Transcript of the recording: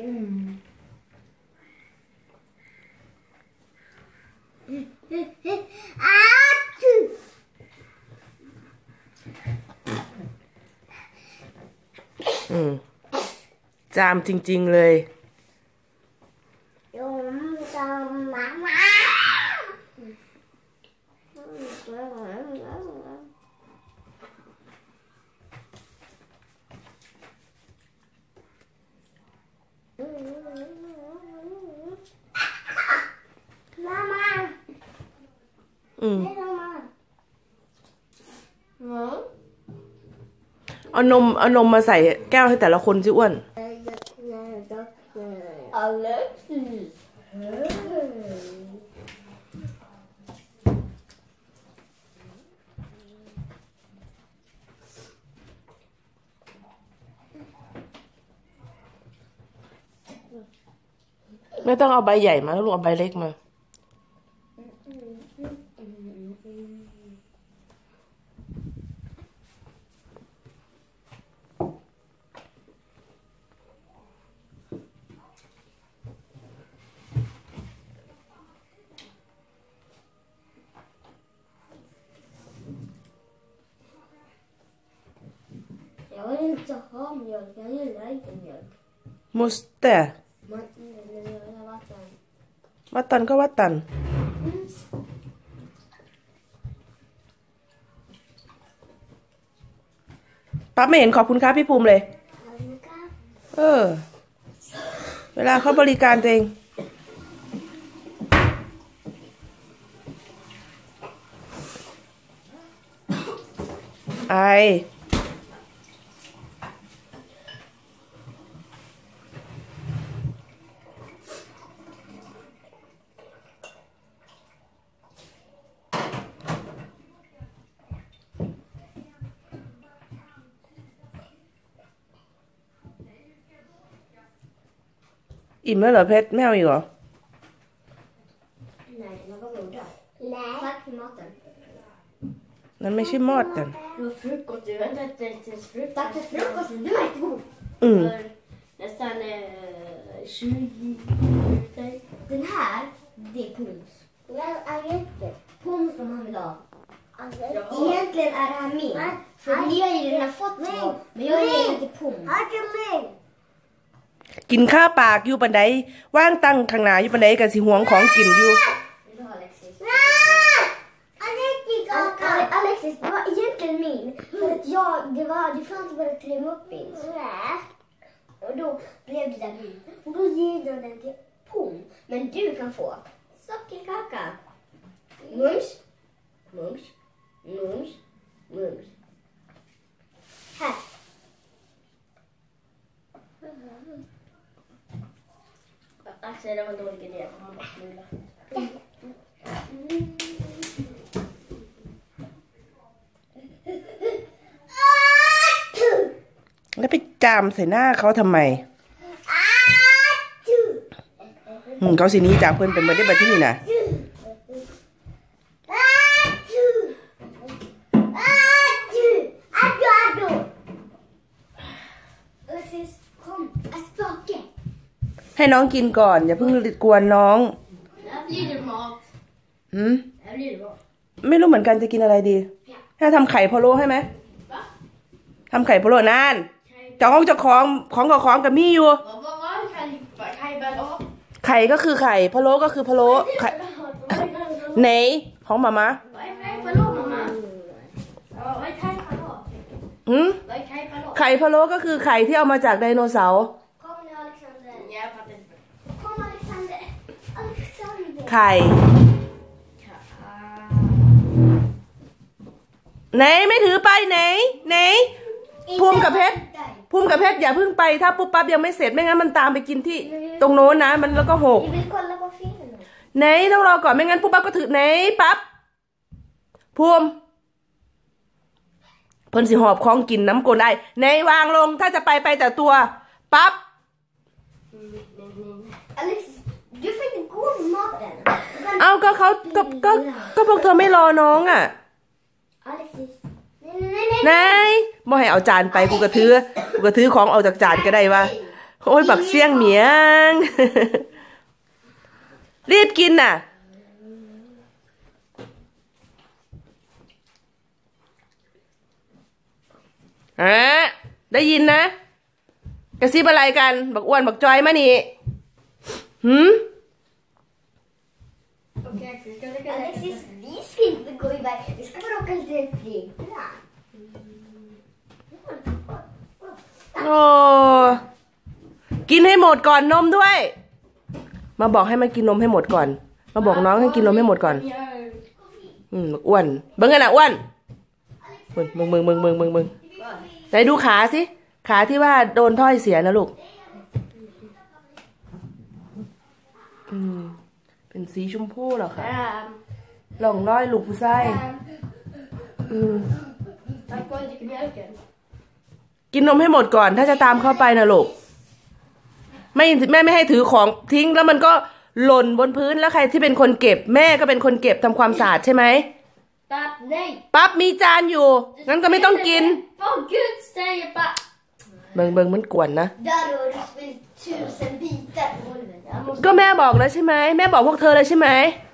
อืมจามจริง ๆ เลย Mamma! ม Hej mamma! เอานมเอานมมาใส่แก้วให้แต่ละคนสิอ้วน Alexis! ไม่ต้องเอาใบใหญ่มาลูกเอาใบเล็กมา Jag vill inte ha mjölk, jag gillar inte mjölk. มุสแต่ Man, jag vill ha vatten. วัดตันก็ วัดตันปั๊บไม่เห็นขอบคุณครับพี่ภูมิเลย Annika? เออ เวลาเขาบริการตัวเองไอ อิ่มแล้วเหรอเพชรไม่เอาอีกเหรอ Nej, den var goda. Nej. Tack för maten. นั่นไม่ใช่มอดกัน Det var frukost. Du har inte ätit till frukost. Tack för frukosten, du är god. อืม För nästan eh, 20 minuter. Den här, det är pums. Men Anette. Pums som han vill ha. Jaha. Egentligen är det här min. För ni har ju redan fått två. Men jag ger den till pums. Min. กินข้าวปากอยู่ปันไดว่างตั้งข้างหน้าอยู่ปันไดกันสิห่วงของกินอยู่ Vill du ha Alexis? Al- Alexis, det var egentligen min. För att jag, det, var, det fanns bara tre muffins. Och då blev det där min. Och då ger jag den till Pom. Men du kan få sockerkaka. Mums. Mums. Mums. Mums. Axel, det var en dålig idé. Han bara smula. แล้วไปจามใส่หน้าเขาทำไมอืมเขาสิหนี้จากเพิ่นเป็นเมื่อได้บัดที่นี่นะ ให้น้องกินก่อน อย่าเพิ่งกวนน้อง Här blir det mat. หืม Här blir det mat. ไม่รู้เหมือนกันจะกินอะไรดี ให้ทำไข่พะโล้ให้ไหม Va? ทำไข่พะโล้นานเจ้าของเจ้าของของกับของกับมี่อยู่ Vad vad var det? Kaj, kaj ballå? ไข่ก็คือไข่พะโล้ก็คือพะโล้ไข่ Vad är ไหนของหมามา kaj ballå mamma? Ja, vad är kaj ballå? หืม Vad är kaj ballå? ไข่พะโล้ก็คือไข่ที่เอามาจากไดโนเสาร์ Alexander. ไข่ Ah. ไหนไม่ถือไปไหน ไหน ภูมิกับเพชรภูมิกับเพชรอย่าเพิ่งไปถ้าปุ๊บปั๊บยังไม่เสร็จไม่งั้นมันตามไปกินที่ ตรงโน้นนะ มันแล้วก็หก Vi vill kolla på filmen. ไหนต้องรอก่อนไม่งั้นปุ๊บปั๊บก็ถือไหนปั๊บภูมิเพิ่นสิหอบของกินน้ำกลนได้ไหนวางลงถ้าจะไปไปแต่ตัวปั๊บ Alexis, du får เอาก็เขาก็ก็ก็พวกเธอไม่รอน้องอะ Alexis. Nej, nej, nej. ไหนบ่ให้เอาจานไปกูกระถือกูกระถือของเอาจากจานก็ได้วะโอ้ยบักเสี่ยงเหมียง รีบกินน่ะอะได้ยินนะ กระซิบอะไรกัน บักอ้วนบักจอยมานี่หืม ska inte gå iväg. Vi ska bara åka till en flygplats. โอ้กินให้หมดก่อนนมด้วย มาบอกให้มากินนมให้หมดก่อน มาบอกน้องให้กินนมให้หมดก่อน อืมอ้วนเบิ่งไงน่ะอ้วนมึงมึงมึงมึงมึงมึงมึงไหนดูขาสิ ขาที่ว่าโดนถ้อยเสียนะลูก อืม เป็นสีชมพูเหรอคะ Um, หล่องร้อยลูกผู้ชายอืม tack för att du dricker mjölken. กินนมให้หมดก่อน ถ้าจะตามเข้าไปนะลูกไม่แม่ไม่ให้ถือของทิ้งแล้วมันก็หล่นบนพื้นแล้วใครที่เป็นคนเก็บ แม่ก็เป็นคนเก็บทำความสะอาดใช่ไหม Papp, nej! ปั๊บมีจานอยู่งั้นก็ไม่ต้องกิน Åh gud, säger papp! เบิงเบิงมันกวนนะ Där har du spillt tusen bitar. Jag måste ก็แม่บอกแล้วใช่ไหมแม่บอกพวกเธอเลยใช่ไหม Mm.